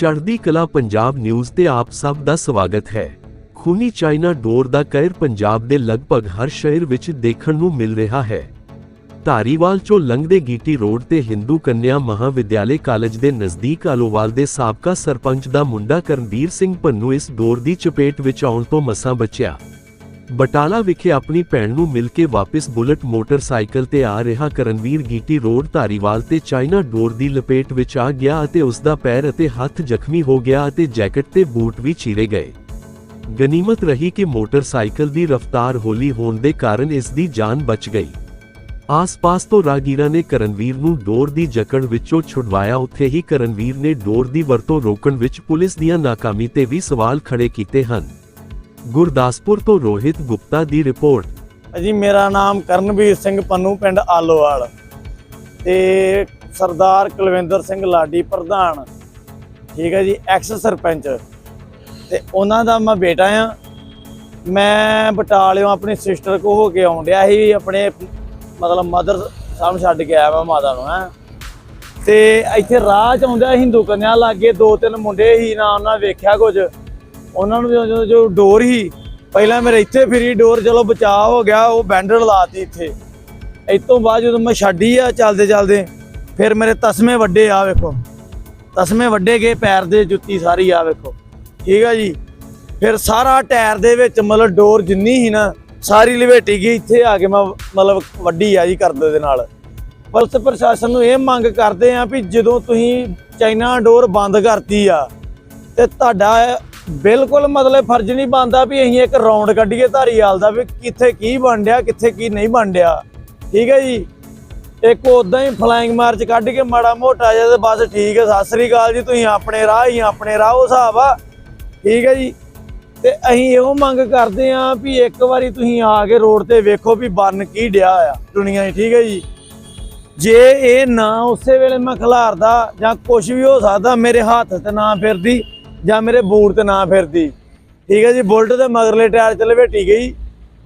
ਚੜ੍ਹਦੀ ਕਲਾ ਪੰਜਾਬ ਨਿਊਜ਼ ਤੇ ਆਪ ਸਭ ਦਾ ਸਵਾਗਤ ਹੈ। ਖੂਨੀ ਚਾਈਨਾ ਡੋਰ ਦਾ ਕਹਿਰ ਪੰਜਾਬ ਦੇ ਲਗਭਗ ਹਰ ਸ਼ਹਿਰ ਵਿੱਚ ਦੇਖਣ ਨੂੰ ਮਿਲ ਰਿਹਾ ਹੈ। ਧਾਰੀਵਾਲ ਚੋਂ ਲੰਘਦੇ ਗੀਟੀ ਰੋਡ ਤੇ ਹਿੰਦੂ ਕੰਨਿਆ ਮਹਾਵਿਦਿਆਲੇ ਕਾਲਜ ਦੇ ਨਜ਼ਦੀਕ ਆਲੋਵਾਲ ਦੇ ਸਾਬਕਾ ਸਰਪੰਚ ਦਾ ਮੁੰਡਾ ਕਰਨਵੀਰ ਸਿੰਘ ਪੰਨੂ ਇਸ ਡੋਰ ਦੀ ਚਪੇਟ ਵਿੱਚ ਆਉਣ ਤੋਂ ਮਸਾਂ ਬਚਿਆ। ਬਟਾਲਾ ਵਿਖੇ ਆਪਣੀ ਭੈਣ ਨੂੰ ਮਿਲ ਕੇ ਵਾਪਸ ਬੁਲਟ ਮੋਟਰਸਾਈਕਲ ਤੇ ਆ ਰਿਹਾ ਕਰਨਵੀਰ ਗੀਟੀ ਰੋਡ ਧਾਰੀਵਾਲ ਤੇ ਚਾਈਨਾ ਡੋਰ ਦੀ ਲਪੇਟ ਵਿੱਚ ਆ ਗਿਆ ਅਤੇ ਉਸ ਦਾ ਪੈਰ ਅਤੇ ਹੱਥ ਜ਼ਖਮੀ ਹੋ ਗਿਆ ਅਤੇ ਜੈਕਟ ਤੇ ਬੂਟ ਵੀ ਚੀਰੇ ਗਏ। ਗਨੀਮਤ ਰਹੀ ਕਿ ਮੋਟਰਸਾਈਕਲ ਦੀ ਰਫ਼ਤਾਰ ਹੌਲੀ ਹੋਣ ਦੇ ਕਾਰਨ ਇਸ ਦੀ ਜਾਨ ਬਚ ਗਈ। ਆਸ-ਪਾਸ ਤੋਂ ਰਾਗੀਰਾ ਨੇ ਕਰਨਵੀਰ ਨੂੰ ਡੋਰ ਦੀ ਜਕੜ ਵਿੱਚੋਂ ਛੁਡਵਾਇਆ। ਉੱਥੇ ਹੀ ਕਰਨਵੀਰ ਨੇ ਡੋਰ ਦੀ ਵਰਤੋਂ ਰੋਕਣ ਵਿੱਚ ਪੁਲਿਸ ਦੀਆਂ ਨਾਕਾਮੀ ਤੇ ਵੀ ਸਵਾਲ ਖੜੇ ਕੀਤੇ ਹਨ। ਗੁਰਦਾਸਪੁਰ ਤੋਂ ਰੋਹਿਤ ਗੁਪਤਾ ਦੀ ਰਿਪੋਰਟ। ਜੀ ਮੇਰਾ ਨਾਮ ਕਰਨਵੀਰ ਸਿੰਘ ਪੰਨੂ, ਪਿੰਡ ਆਲੋਵਾਲ। ਤੇ ਸਰਦਾਰ ਕੁਲਵਿੰਦਰ ਸਿੰਘ ਲਾਡੀ ਪ੍ਰਧਾਨ। ਠੀਕ ਹੈ ਜੀ, ਐਕਸ ਸਰਪੰਚ। ਤੇ ਉਹਨਾਂ ਦਾ ਮੈਂ ਬੇਟਾ ਆ। ਮੈਂ ਬਟਾਲਿਓਂ ਆਪਣੀ ਸਿਸਟਰ ਕੋ ਹੋ ਕੇ ਆਉਣ ਡਿਆ ਸੀ ਆਪਣੇ ਮਤਲਬ ਮਦਰ ਸਾਹਮਣੇ ਛੱਡ ਕੇ ਆਇਆ ਮੈਂ ਮਾਤਾ ਨੂੰ, ਹੈ। ਤੇ ਇੱਥੇ ਰਾਹ ਚ ਆਉਂਦਿਆ ਹਿੰਦੂ ਕੰਨਿਆ ਲਾਗੇ ਦੋ ਤਿੰਨ ਮੁੰਡੇ ਹੀ ਨਾ ਉਹਨਾਂ ਵੇਖਿਆ ਕੁਝ। ਉਹਨਾਂ ਨੂੰ ਜਦੋਂ ਜੋ ਡੋਰ ਹੀ, ਪਹਿਲਾਂ ਮੇਰੇ ਇੱਥੇ ਫਿਰੀ ਡੋਰ, ਚਲੋ ਬਚਾਅ ਹੋ ਗਿਆ, ਉਹ ਬੈਂਡਰ ਲਾਤੀ ਇੱਥੇ। ਇਸ ਤੋਂ ਬਾਅਦ ਜਦੋਂ ਮੈਂ ਛੱਡੀ ਆ ਚੱਲਦੇ ਚੱਲਦੇ, ਫਿਰ ਮੇਰੇ ਤਸਮੇ ਵੱਡੇ ਆ ਵੇਖੋ। ਤਸਮੇ ਵੱਡੇ ਗਏ ਪੈਰ ਦੇ ਜੁੱਤੀ ਸਾਰੀ ਆ ਵੇਖੋ। ਠੀਕ ਆ ਜੀ? ਫਿਰ ਸਾਰਾ ਟਾਇਰ ਦੇ ਵਿੱਚ ਮਤਲਬ ਡੋਰ ਜਿੰਨੀ ਸੀ ਨਾ, ਸਾਰੀ ਲਵੇਟੀ ਗਈ, ਇੱਥੇ ਆ ਕੇ ਮੈਂ ਮਤਲਬ ਵੱਡੀ ਆ ਜੀ ਕਰਦੇ ਦੇ ਨਾਲ। ਪੁਲਿਸ ਪ੍ਰਸ਼ਾਸਨ ਨੂੰ ਇਹ ਮੰਗ ਕਰਦੇ ਆ ਵੀ ਜਦੋਂ ਤੁਸੀਂ ਚਾਈਨਾ ਡੋਰ ਬੰਦ ਕਰਤੀ ਆ, ਤੇ ਤੁਹਾਡਾ ਬਿਲਕੁਲ ਮਤਲਬ ਫਰਜ਼ ਨਹੀਂ ਬਣਦਾ ਵੀ ਅਸੀਂ ਇੱਕ ਰੌਂਡ ਕੱਢੀਏ ਧਾਰੀਵਾਲ ਦਾ ਵੀ ਕਿੱਥੇ ਕੀ ਬਣ ਡਿਆ ਕਿੱਥੇ ਕੀ ਨਹੀਂ ਬਣ ਡਿਆ ਠੀਕ ਹੈ ਜੀ? ਇੱਕ ਉਦਾਂ ਹੀ ਫਲਾਈਂਗ ਮਾਰਚ ਕੱਢ ਕੇ ਮਾੜਾ ਮੋਟਾ ਜਿਹਾ ਤੇ ਬਸ ਠੀਕ ਹੈ। ਸਤਿ ਸ੍ਰੀ ਅਕਾਲ ਜੀ, ਤੁਸੀਂ ਆਪਣੇ ਰਾਹ ਹੀ ਆਪਣੇ ਰਾਹ, ਉਹ ਹਿਸਾਬ ਆ। ਠੀਕ ਹੈ ਜੀ? ਤੇ ਅਸੀਂ ਇਹੋ ਮੰਗ ਕਰਦੇ ਆ ਵੀ ਇੱਕ ਵਾਰੀ ਤੁਸੀਂ ਆ ਕੇ ਰੋਡ ਤੇ ਵੇਖੋ ਵੀ ਬਣ ਕੀ ਡਿਆ ਆ ਦੁਨੀਆ 'ਚ। ਠੀਕ ਹੈ ਜੀ? ਜੇ ਇਹ ਨਾ ਉਸੇ ਵੇਲੇ ਮੈਂ ਖਿਲਾਰਦਾ ਜਾਂ ਕੁਝ ਵੀ ਹੋ ਸਕਦਾ, ਮੇਰੇ ਹੱਥ ਤੇ ਨਾ ਫਿਰਦੀ ਜਾਂ ਮੇਰੇ ਬੂਟ ਤੇ ਨਾ ਫਿਰਦੀ। ਠੀਕ ਹੈ ਜੀ, ਬੁਲਟ ਦੇ ਮਗਰਲੇ ਟਾਇਰ ਚ ਲਵੇਟੀ ਗਈ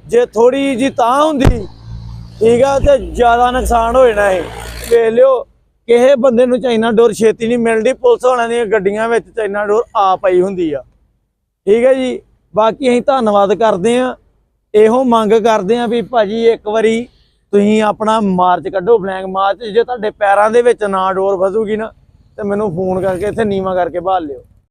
ਜੇ। ਥੋੜੀ ਜੀ ਤਾਂ ਹੁੰਦੀ, ਠੀਕ ਆ, ਤੇ ਜ਼ਿਆਦਾ ਨੁਕਸਾਨ ਹੋ ਜਾਣਾ ਇਹ। ਵੇਖ ਲਿਓ, ਕਿਸੇ ਬੰਦੇ ਨੂੰ ਚਾਈਨਾ ਡੋਰ ਛੇਤੀ ਨਹੀਂ ਮਿਲਦੀ, ਪੁਲਿਸ ਵਾਲਿਆਂ ਦੀਆਂ ਗੱਡੀਆਂ ਵਿੱਚ ਚਾਈਨਾ ਡੋਰ ਆ ਪਈ ਹੁੰਦੀ ਆ। ਠੀਕ ਹੈ ਜੀ, ਬਾਕੀ ਅਸੀਂ ਧੰਨਵਾਦ ਕਰਦੇ ਆ ਇਹੋ ਮੰਗ ਕਰਦੇ ਆ ਵੀ ਭਾਜੀ ਇੱਕ ਵਾਰੀ ਤੁਸੀਂ ਆਪਣਾ ਮਾਰਚ ਕੱਢੋ, ਬਲੈਂਕ ਮਾਰਚ। ਜੇ ਤੁਹਾਡੇ ਪੈਰਾਂ ਦੇ ਵਿੱਚ ਨਾ ਡੋਰ ਫਸੂਗੀ ਨਾ, ਤੇ ਮੈਨੂੰ ਫੋਨ ਕਰਕੇ ਇੱਥੇ ਨੀਵਾ ਕਰਕੇ ਬਾਹਰ ਲਿਓ।